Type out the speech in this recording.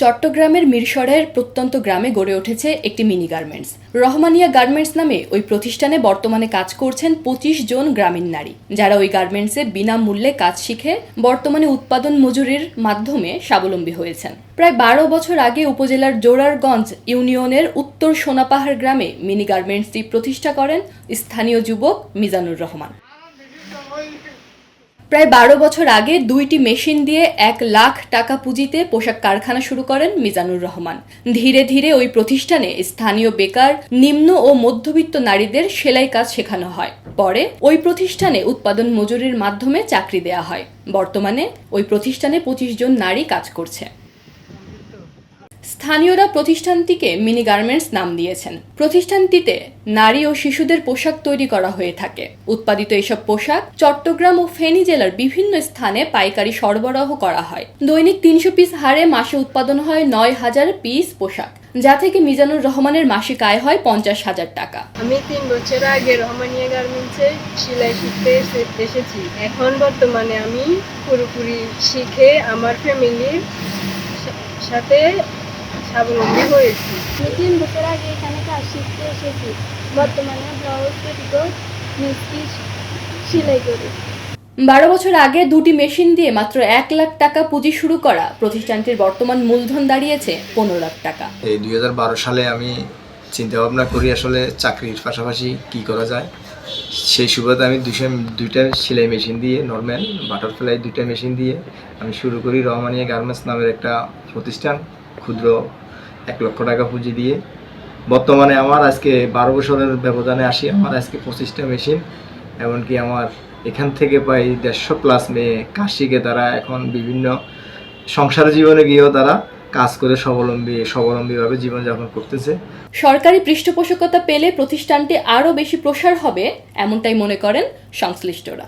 চট্টগ্রামের মিরসরাইয়ের প্রত্যন্ত গ্রামে গড়ে উঠেছে একটি মিনি গার্মেন্টস। রহমানিয়া গার্মেন্টস নামে ওই প্রতিষ্ঠানে বর্তমানে কাজ করছেন পঁচিশ জন গ্রামীণ নারী। যারা ওই গার্মেন্টসে বিনামূল্যে কাজ শিখে বর্তমানে উৎপাদন মজুরির মাধ্যমে স্বাবলম্বী হয়েছেন। প্রায় বারো বছর আগে উপজেলার জোরারগঞ্জ ইউনিয়নের উত্তর সোনাপাহাড় গ্রামে মিনি গার্মেন্টসটি প্রতিষ্ঠা করেন স্থানীয় যুবক মিজানুর রহমান। প্রায় বারো বছর আগে দুইটি মেশিন দিয়ে এক লাখ টাকা পুঁজিতে পোশাক কারখানা শুরু করেন মিজানুর রহমান। ধীরে ধীরে ওই প্রতিষ্ঠানে স্থানীয় বেকার, নিম্ন ও মধ্যবিত্ত নারীদের সেলাই কাজ শেখানো হয়। পরে ওই প্রতিষ্ঠানে উৎপাদন মজুরির মাধ্যমে চাকরি দেয়া হয়। বর্তমানে ওই প্রতিষ্ঠানে পঁচিশ জন নারী কাজ করছে। স্থানীয়রা প্রতিষ্ঠানটিকে মিনি গার্মেন্টস নাম দিয়েছেন। প্রতিষ্ঠানটিতে নারী ও শিশুদের পোশাক তৈরি করা হয়ে থাকে। উৎপাদিত এসব পোশাক চট্টগ্রাম ও ফেনী জেলার বিভিন্ন স্থানে পাইকারি সরবরাহ করা হয়। দৈনিক তিনশো পিস হারে মাসে উৎপাদন হয় নয় হাজার পিস পোশাক, যা থেকে মিজানুর রহমানের মাসিক আয় হয় পঞ্চাশ হাজার টাকা। আমি তিন বছর আগে রহমানিয়া গার্মেন্টসে সেলাই শিখতে এসে- এসেছি। এখন বর্তমানে আমি পুরোপুরি শিখে আমার ফ্যামিলির সাথে স্বাবলম্বী হয়েছি। আমি তিন বছর আগে এখানে কাজ শিখতে এসেছি। বর্তমানে ব্লাউজ পেটিকোট সেলাই করি। বারো বছর আগে দুটি মেশিন দিয়ে মাত্র এক লাখ টাকা পুঁজি শুরু করা প্রতিষ্ঠানটির বর্তমান মূলধন দাঁড়িয়েছে পনেরো লাখ টাকা। এই দুই হাজার বারো সালে আমি চিন্তা ভাবনা করি আসলে চাকরির পাশাপাশি কি করা যায়। সেই সুবাদে আমি দুশো দুইটা সেলাই মেশিন দিয়ে নর্মাল বাটারফ্লাই দুইটা মেশিন দিয়ে আমি শুরু করি রহমানিয়া গার্মেন্টস নামের একটা প্রতিষ্ঠান। ক্ষুদ্র এক লক্ষ টাকা পুঁজি দিয়ে। বর্তমানে আমার আজকে বারো বছরের ব্যবধানে আসি, আমার আজকে পঁচিশটা মেশিন, এমনকি আমার এখান থেকে প্রায় দেড়শো প্লাস মেয়ে কাজ শিখে তারা এখন বিভিন্ন সংসার জীবনে গিয়েও তারা কাজ করে স্বাবলম্বী, স্বাবলম্বীভাবে জীবনযাপন করতেছে। সরকারি পৃষ্ঠপোষকতা পেলে প্রতিষ্ঠানটি আরও বেশি প্রসার হবে, এমনটাই মনে করেন সংশ্লিষ্টরা।